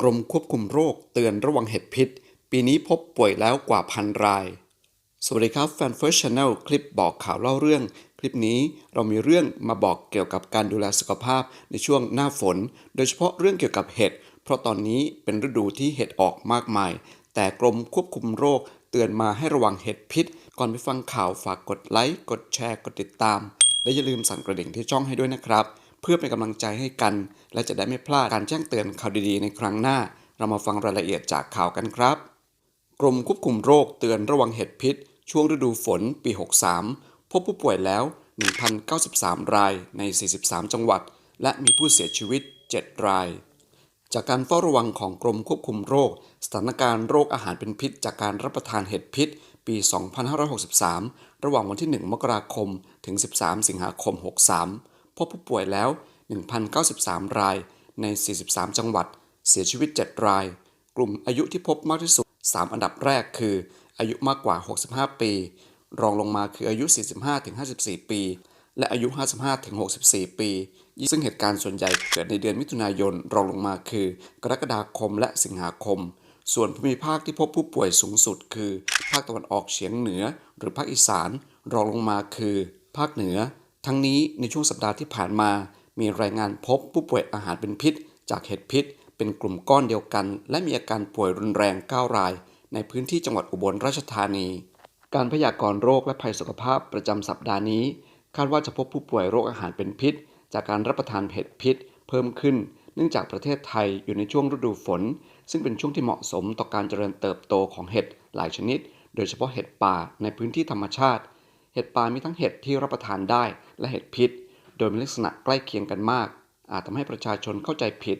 กรมควบคุมโรคเตือนระวังเห็ดพิษ ปีนี้พบป่วยแล้วกว่าพันราย สวัสดีครับแฟนเฟิร์สชาแนลคลิปบอกข่าวเล่าเรื่อง คลิปนี้เรามีเรื่องมาบอกเกี่ยวกับการดูแลสุขภาพในช่วงหน้าฝน โดยเฉพาะเรื่องเกี่ยวกับเห็ด เพราะตอนนี้เป็นฤดูที่เห็ดออกมากมาย แต่กรมควบคุมโรคเตือนมาให้ระวังเห็ดพิษ ก่อนไปฟังข่าวฝากกดไลค์ กดแชร์ กดติดตาม และอย่าลืมสั่นกระดิ่งที่ช่องให้ด้วยนะครับ เพื่อเป็นกำลังใจให้กัน และจะได้ไม่พลาดการแจ้งเตือนข่าวดีๆ ในครั้งหน้า เรามาฟังรายละเอียดจากข่าวกันครับ กรมควบคุมโรคเตือนระวังเห็ดพิษ ช่วงฤดูฝนปี 63 พบผู้ป่วยแล้ว 1,093 รายใน 43 จังหวัด และมีผู้เสียชีวิต 7 ราย จากการเฝ้าระวังของกรมควบคุมโรค สถานการณ์โรคอาหารเป็นพิษ จากการรับประทานเห็ดพิษปี 2563 ระหว่างวันที่ 1 มกราคม ถึง 13 สิงหาคม 63 พบผู้ป่วยแล้ว 1,093 รายใน 43 จังหวัด เสียชีวิต 7 ราย กลุ่มอายุที่พบมากที่สุด 3 อันดับแรกคือ อายุมากกว่า 65 ปี รองลงมาคืออายุ 45-54 ปี และอายุ 55-64 ปี ซึ่งเหตุการณ์ส่วนใหญ่เกิดในเดือนมิถุนายน รองลงมาคือ กรกฎาคมและสิงหาคม ส่วนภูมิภาคที่พบผู้ป่วยสูงสุด คือ ภาคตะวันออกเฉียงเหนือ หรือภาคอีสาน รองลงมาคือ ภาคเหนือ ทั้งนี้ในช่วงสัปดาห์ที่ผ่านมา มีรายงานพบผู้ป่วยอาหารเป็นพิษ จากเห็ดพิษ เป็นกลุ่มก้อนเดียวกัน และมีอาการป่วยรุนแรง 9 ราย ในพื้นที่จังหวัดอุบลราชธานี การพยากรณ์โรคและภัยสุขภาพประจำสัปดาห์นี้ คาดว่าจะพบผู้ป่วยโรคอาหารเป็นพิษ จากการรับประทานเห็ดพิษ เพิ่มขึ้น เนื่องจากประเทศไทยอยู่ในช่วงฤดูฝน ซึ่งเป็นช่วงที่เหมาะสมต่อการเจริญเติบโตของเห็ดหลายชนิด โดยเฉพาะเห็ดป่าในพื้นที่ธรรมชาติ เห็ดป่ามีทั้งเห็ดที่รับประทานได้และเห็ดพิษ โดยมีลักษณะใกล้เคียงกันมาก อาจทำให้ประชาชนเข้าใจผิด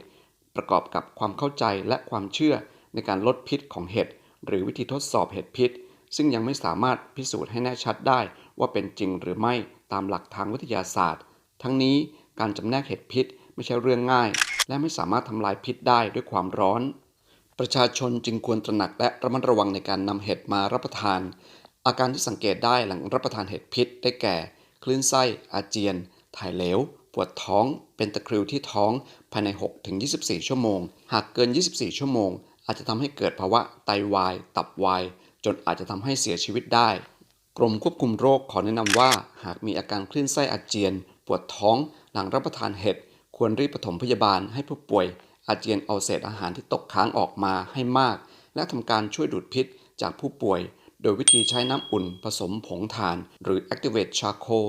ประกอบกับความเข้าใจและความเชื่อในการลดพิษของเห็ดหรือวิธีทดสอบเห็ดพิษ ซึ่งยังไม่สามารถพิสูจน์ให้แน่ชัดได้ว่าเป็นจริงหรือไม่ตามหลักทางวิทยาศาสตร์ ทั้งนี้การจำแนกเห็ดพิษไม่ใช่เรื่องง่าย และไม่สามารถทำลายพิษได้ด้วยความร้อน ประชาชนจึงควรตระหนักและระมัดระวังในการนำเห็ดมารับประทาน อาการที่สังเกตได้หลังรับประทานเห็ดพิษได้แก่ คลื่นไส้ อาเจียน ถ่ายเหลว ปวดท้อง เป็นตะคริวที่ท้องภายใน 6-24 ชั่วโมง หากเกิน 24 ชั่วโมง อาจจะทำให้เกิดภาวะไตวาย ตับวาย จนอาจจะทำให้เสียชีวิตได้ กรมควบคุมโรคขอแนะนำว่า หากมีอาการคลื่นไส้อาเจียน ปวดท้อง หลังรับประทานเห็ด ควรรีบปฐมพยาบาลให้ผู้ป่วย อาเจียนเอาเศษอาหารที่ตกค้างออกมาให้มาก และทำการช่วยดูดพิษจากผู้ป่วย โดยวิธีใช้น้ำอุ่นผสมผงถ่าน หรือ activate charcoal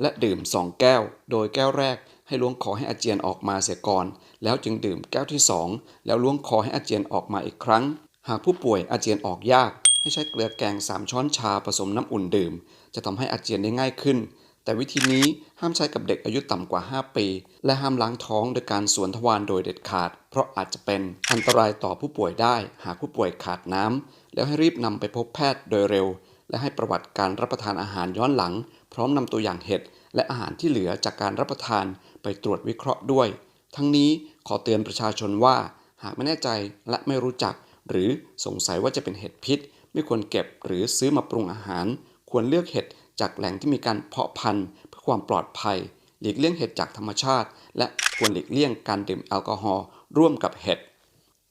และดื่ม 2 แก้ว โดยแก้วแรกให้ล้วงคอให้อาเจียนออกมาเสียก่อน แล้วจึงดื่มแก้วที่ 2 แล้วล้วงคอให้อาเจียนออกมาอีกครั้ง หากผู้ป่วยอาเจียนออกยาก ให้ใช้เกลือแกง 3 ช้อนชาผสมน้ำอุ่นดื่ม จะทำให้อาเจียนได้ง่ายขึ้น แต่วิธีนี้ห้ามใช้กับเด็กอายุต่ำกว่า 5 ปี และห้ามล้างท้องโดยการสวนทวารโดยเด็ดขาด เพราะอาจจะเป็นอันตรายต่อผู้ป่วยได้ หากผู้ป่วยขาดน้ำ แล้วให้รีบนำไปพบแพทย์โดยเร็ว และให้ประวัติการรับประทานอาหารย้อนหลัง พร้อมนำตัวอย่างเห็ดและอาหารที่เหลือจากการรับประทานไปตรวจวิเคราะห์ด้วย ทั้งนี้ขอเตือนประชาชนว่า หากไม่แน่ใจและไม่รู้จัก หรือสงสัยว่าจะเป็นเห็ดพิษ ไม่ควรเก็บหรือซื้อมาปรุงอาหาร ควรเลือกเห็ดจากแหล่งที่มีการเพาะพันธุ์ เพื่อความปลอดภัย หลีกเลี่ยงเห็ดจากธรรมชาติ และควรหลีกเลี่ยงการดื่มแอลกอฮอล์ร่วมกับเห็ด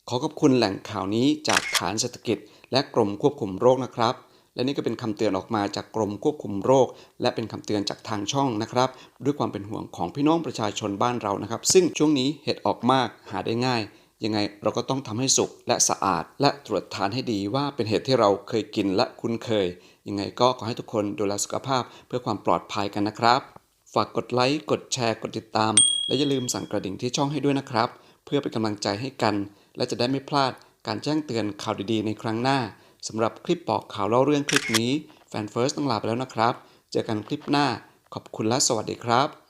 ขอขอบคุณแหล่งข่าวนี้จากฐานเศรษฐกิจ และกรมควบคุมโรคนะครับ และนี่ก็เป็นคำเตือนออกมาจากกรมควบคุมโรค และเป็นคำเตือนจากทางช่องนะครับ ด้วยความเป็นห่วงของพี่น้องประชาชนบ้านเรานะครับ ซึ่งช่วงนี้เห็ดออกมากหาได้ง่าย ยังไงเราก็ต้องทำให้สุกและสะอาด และตรวจทานให้ดีว่าเป็นเห็ดที่เราเคยกินและคุ้นเคย ยังไงก็ขอให้ทุกคนดูแลสุขภาพเพื่อความปลอดภัยกันนะครับ ฝากกดไลค์กดแชร์กดติดตาม และอย่าลืมสั่นกระดิ่งที่ช่องให้ด้วยนะครับ เพื่อเป็นกำลังใจให้กัน และจะได้ไม่พลาดการแจ้งเตือนข่าวดีๆ ในครั้งหน้าสำหรับคลิปบอกข่าวเล่าเรื่องคลิปนี้แฟนเฟิร์สต้องลาไปแล้วนะครับ เจอกันคลิปหน้า ขอบคุณและสวัสดีครับ